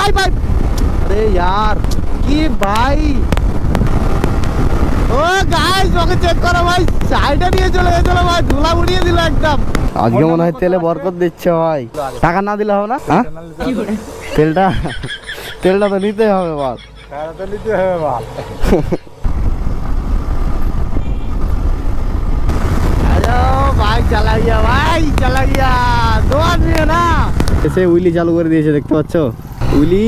ভাই ভাই আরে यार কি ভাই ও গাইস ওকে চেক করো ভাই সাইডে নিয়ে চলে গেছিল ভাই ধুলা উড়িয়ে দিল একদম আজকে মনে হয় তেলে বরকত দিচ্ছে ভাই টাকা না দিলে হবে না হ্যাঁ তেলটা তেলটা তো নিতে হবে বল তো নিতে হবে মাল हेलो भाई चला गया भाई चला गया दो आदमी है ना এসে উইলি চালু করে দিয়েছে দেখতে পাচ্ছ Wheelie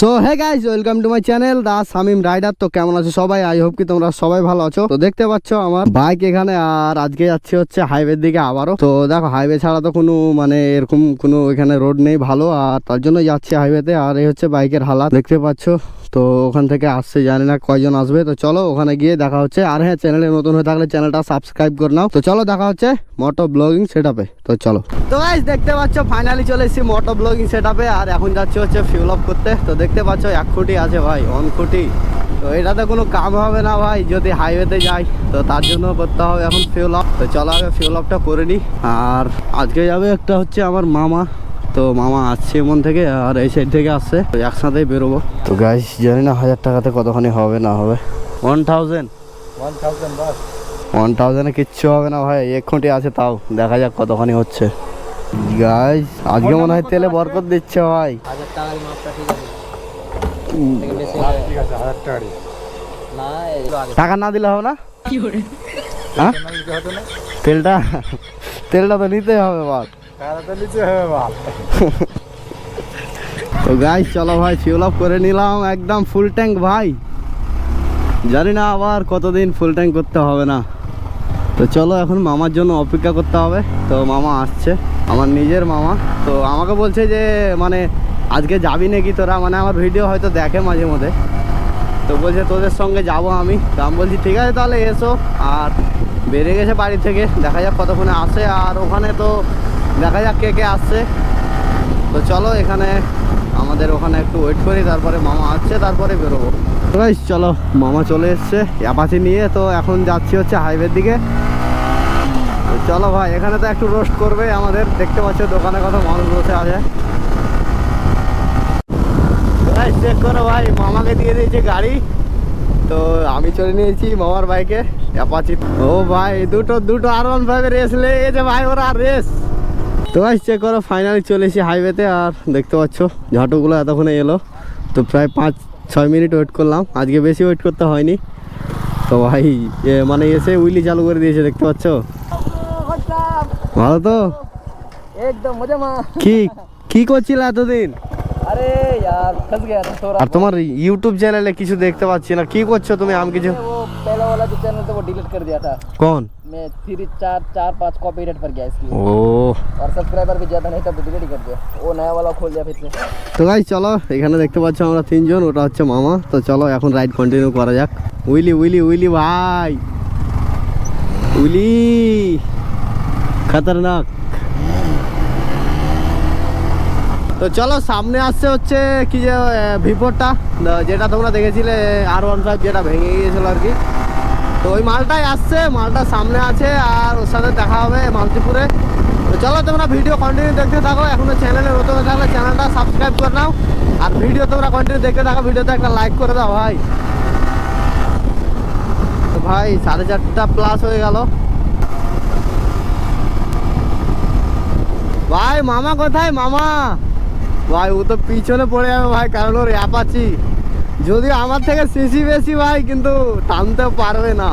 so hey guys welcome to my channel the Samim rider তো কেমন আছো সবাই? আই হোপ কি তোমরা সবাই ভালো আছো। তো দেখতে পাচ্ছ আমার বাইক এখানে, আর আজকে যাচ্ছি হচ্ছে হাইওয়ের দিকে আবারও। তো দেখো হাইওয়ে ছাড়া তো কোনো মানে এরকম কোনো এখানে রোড নেই ভালো, আর তার জন্য যাচ্ছি হাইওয়েতে আর এই হচ্ছে বাইকের হালাত। দেখতে পাচ্ছ? তো ওখান থেকে আসছে, জানি না কয়জন আসবে। তো চলো ওখানে গিয়ে দেখা হচ্ছে। আর হ্যাঁ চ্যানেলে নতুন হয়ে থাকলে চ্যানেলটা সাবস্ক্রাইব করে নাও। তো চলো দেখা হচ্ছে মোটো ব্লগিং সেটআপে তো চলো। তো গাইস দেখতে পাচ্ছ ফাইনালি চলে এসেছি মোটো ব্লগিং সেটআপে আর এখন যাচ্ছি হচ্ছে ফিউল আপ করতে। তো দেখতে পাচ্ছ, এক কোটি আছে ভাই অন কোটি তো এটাতে কোনো কাম হবে না ভাই, যদি হাইওয়েতে যাই। তো তার জন্য করতে হবে এখন ফিউল আপ তো চলো আগে ফিউল আপটা করে নিই। আর আজকে যাবে একটা হচ্ছে আমার মামা। তো মামা আসছে মন থেকে আর এই সাইড থেকে আসছে। তো একসাথেই বেরোবো। তো গাইস জানি না হাজার টাকাতে কতখানি হবে না হবে। ওয়ান থাউজেন্ড ওয়ান থাউজেন্ড বাস। ওয়ান থাউজেন্ডে কিচ্ছু হবে না ভাই এক কোটি আছে তাও দেখা যাক কতখানি হচ্ছে। গাইস আজকে মনে হয় তেলে বরকত দিচ্ছে ভাই। টাকা না দিলে হবে না? হ্যাঁ? তেলটা তেলটা তো নিতে হবে টাকা তো গাইস চলো ভাই ফিউল আপ করে নিলাম। একদম ফুল ট্যাঙ্ক ভাই। জানি না আবার কতদিন ফুল ট্যাঙ্ক করতে হবে না। তো চলো এখন মামার জন্য অপেক্ষা করতে হবে। তো মামা আসছে, আমার নিজের মামা। তো আমাকে বলছে যে মানে আজকে যাবি নাকি তোরা? মানে আমার ভিডিও হয়তো দেখে মাঝে মধ্যে। তো বলছে, তোদের সঙ্গে যাব আমি। তো আমি বলছি, ঠিক আছে তাহলে, এসো। আর বেড়ে গেছে বাড়ি থেকে। দেখা যাক কতক্ষণে আসে। আর ওখানে তো দেখা যাক কে কে আসছে। তো চলো এখানে আমাদের ওখানে একটু ওয়েট করি তারপরে মামা আসছে তারপরে বেরোবো। guys, চলো মামা চলে এসছে অ্যাপাচি নিয়ে তো এখন যাচ্ছি হচ্ছে হাইওয়ের দিকে। চলো ভাই এখানে তো একটু রোস্ট করবে আমাদের। দেখতে পাচ্ছ দোকানে কত মানুষ বসে আছে। চেক করো ভাই মামাকে দিয়ে দিয়েছে গাড়ি। তো আমি চলে নিয়েছি মামার বাইকে অ্যাপাচি ও ভাই দুটো দুটো আর ওয়ান ফাইভ রেস লেগেছে ভাই ওরা রেস তো গাইস চেক করো ফাইনালি চলে এসে হাইওয়েতে আর দেখতে পাচ্ছ ঝাঁটুগুলো এতক্ষণে এলো। তো প্রায় পাঁচ ছয় মিনিট ওয়েট করলাম। আজকে বেশি ওয়েট করতে হয়নি। তো ভাই মানে এসে উইলি চালু করে দিয়েছে দেখতে পাচ্ছ? ভালো তো? একদম কি কি করছিল এতদিন? আরে আর তোমার ইউটিউব চ্যানেলে কিছু দেখতে পাচ্ছি না। কি করছ তুমি? আমি কিছু वाला जो चैनल था वो डिलीट कर दिया था কোন मैं थ्री चार चार पाँच कॉपी रेट पर गया इसलिए ও और सब्सक्राइबर भी ज़्यादा नहीं था तो डिलीट ही कर दिया वो नया वाला खोल दिया फिर से তো গাই চলো এখানে দেখতে পাচ্ছ আমরা তিনজন ওটা হচ্ছে মামা তো চলো এখন রাইড কন্টিনিউ করা যাক উইলি উইলি উইলি ভাই উইলি খতরনাক তো চলো সামনে আসছে হচ্ছে কি যে ভিপোরটা যেটা তোমরা দেখেছিলে আর ওয়ান ফাইভ যেটা ভেঙে গিয়েছিল আর কি তো ওই মালটাই আসছে, মালটা সামনে আছে আর ওর সাথে দেখা হবে মালতিপুরে তো চলো তোমরা ভিডিও কন্টিনিউ দেখতে থাকো, এখনও চ্যানেলে নতুন থাকলে চ্যানেলটা সাবস্ক্রাইব করে নাও। আর ভিডিও তোমরা কন্টিনিউ দেখতে থাকো ভিডিওতে একটা লাইক করে দাও ভাই। তো ভাই, সাড়ে চারটা প্লাস হয়ে গেল। ভাই, মামা কোথায়? মামা। ভাই, ও তো পিছনে পড়ে যাবে ভাই, কারণ ওর অ্যাপাচি যদিও আমার থেকে সিসি বেশি ভাই, কিন্তু টানতে পারবে না।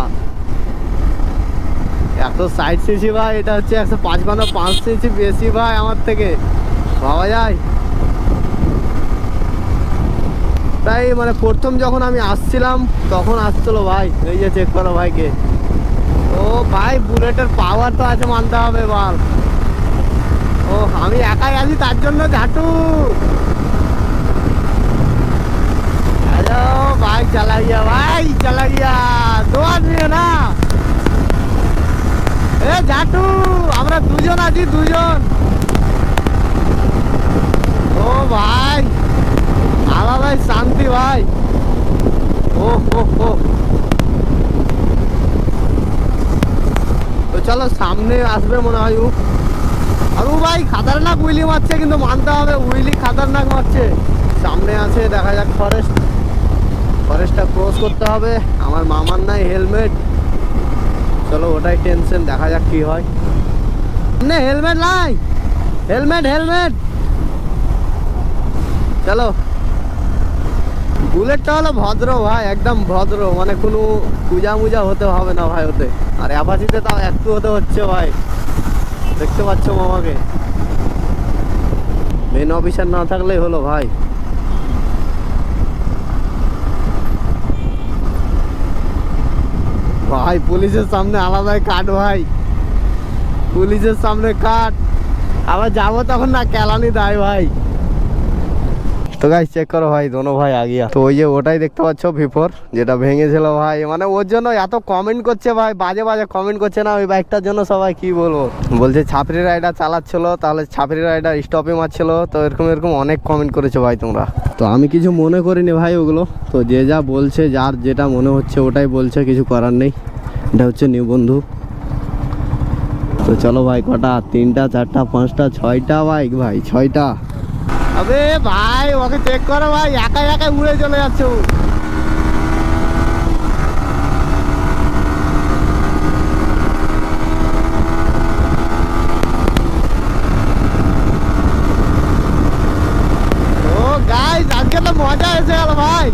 একশো ষাট সিসি ভাই, এটা হচ্ছে একশো পাঁচপান্ন, পাঁচ সিসি বেশি ভাই আমার থেকে। ভাবা যায়? তাই মানে প্রথম যখন আমি আসছিলাম, তখন আসছিল ভাই, এই যে চেক করো ভাইকে। ও ভাই, বুলেটের পাওয়ার তো আছে মানতে হবে, বল। ও, আমি একাই আছি, তার জন্য ঝাটু। चला गया भाई चला गया दो आदमी है ना এ জাটু আমরা দুজন আছি দুজন ও ভাই আলাদাই শান্তি ভাই ও হো হো চলো সামনে আসবে মনে হয় ও আর ও ভাই খাতারনাক উইলি মারছে কিন্তু মানতে হবে উইলি খাতারনাক মারছে সামনে আছে দেখা যাক ফরেস্ট ফরেস্টটা ক্রস করতে হবে। আমার মামার নাই হেলমেট। চলো ওটাই টেনশন, দেখা যাক কি হয়। না, হেলমেট নাই হেলমেট হেলমেট! চলো। বুলেটটা হলো ভদ্র ভাই, একদম ভদ্র। মানে কোনো পূজা মুজা হতে হবে না ভাই ওতে। আর অ্যাপাচিতে তাও একটু হতে হচ্ছে ভাই। দেখতে পাচ্ছ মামাকে? মেন অফিসার না থাকলেই হলো ভাই। ভাই, পুলিশের সামনে আলাদাই কাট ভাই। পুলিশের সামনে কাট আবার যাব তখন না, কেলানি দায় ভাই। তো গাইস চেক করো ভাই, দোনো ভাই আগিয়া। তো ওই যে ওটাই দেখতে পাচ্ছ ভিফোর যেটা ভেঙেছিল ভাই। মানে ওর জন্য এত কমেন্ট করছে ভাই, বাজে বাজে কমেন্ট করছে না। ওই বাইকটার জন্য সবাই কি বলব? বলছে ছাপরি রাইডার চালাচ্ছিল, তাহলে ছাপরি রাইডার স্টপে মারছিল। তো এরকম এরকম অনেক কমেন্ট করেছ ভাই তোমরা। তো আমি কিছু মনে করিনি ভাই ওগুলো। তো যে যা বলছে, যার যেটা মনে হচ্ছে, ওটাই বলছে, কিছু করার নেই। এটা হচ্ছে নিউ বন্ধু। তো চলো ভাই, কটা? তিনটা, চারটা, পাঁচটা, ছয়টা বাইক ভাই, ছয়টা। আবে ভাই, ওকে চেক করো ভাই একা একা উড়ে চলে যাচ্ছে ও। আজকে তো মজা এসে গেল ভাই।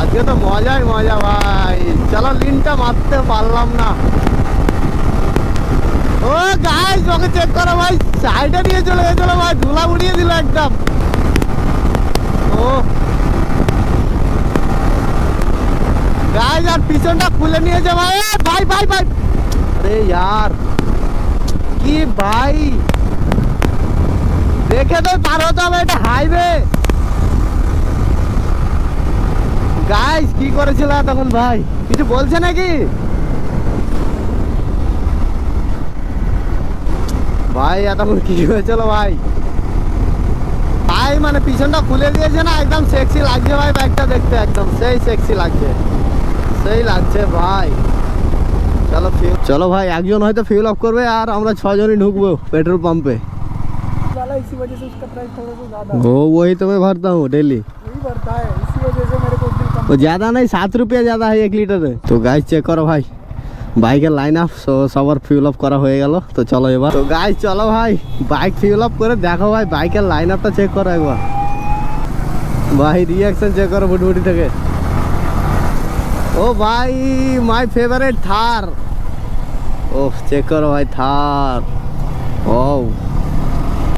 আজকে তো মজাই মজা ভাই। চলো লিনটা মারতে পারলাম না। ও গাইস ওকে চেক করো ভাই। সাইডে নিয়ে চলে গেছিল ভাই, ধুলা উড়িয়ে দিল একদম। ও। গাইস আর পিছনটা খুলে নিয়েছে ভাই। ভাই ভাই ভাই। আরে यार কি ভাই? দেখে তো পার হতে এটা হাইওয়ে গাইস কি করেছিল তখন ভাই? কিছু বলছে নাকি? ভাই এতক্ষণ কি হয়েছিল ভাই ভাই মানে পিছনটা খুলে দিয়েছে না একদম সেক্সি লাগছে ভাই বাইকটা দেখতে একদম সেই সেক্সি লাগছে সেই লাগছে ভাই চলো fuel- চলো ভাই একজন হয়তো ফিউল অফ করবে আর আমরা ছজনই ঢুকবো পেট্রোল পাম্পে वाला इसी वजह से उसका प्राइस थोड़ा सा ज्यादा वो वही तो मैं भरता हूँ डेली वही बढ़ता है इसी वजह से मेरे को उस दिन कम वो ज्यादा नहीं सात रुपया ज्यादा है एक লিটারে তো গাইস চেক করো ভাই বাইকের লাইন আপ সবার ফিউল আপ করা হয়ে গেল। তো চলো এবার। তো গাই চলো ভাই বাইক ফিউল আপ করে দেখো ভাই বাইকের লাইন আপটা চেক করো একবার। ভাই রিয়াকশন চেক করো বুটবুটি থেকে। ও ভাই my favourite Thar O check করো ভাই থার ও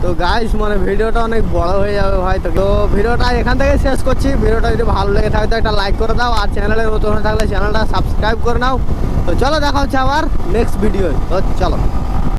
তো গাইস মানে ভিডিওটা অনেক বড় হয়ে যাবে ভাই। তো ভিডিওটা এখান থেকে শেষ করছি। ভিডিওটা যদি ভালো লেগে থাকে, তো একটা লাইক করে দাও। আর চ্যানেলে নতুন হয়ে থাকলে চ্যানেলটা সাবস্ক্রাইব করে নাও। তো চলো দেখা হচ্ছে আবার নেক্সট ভিডিও তো চলো।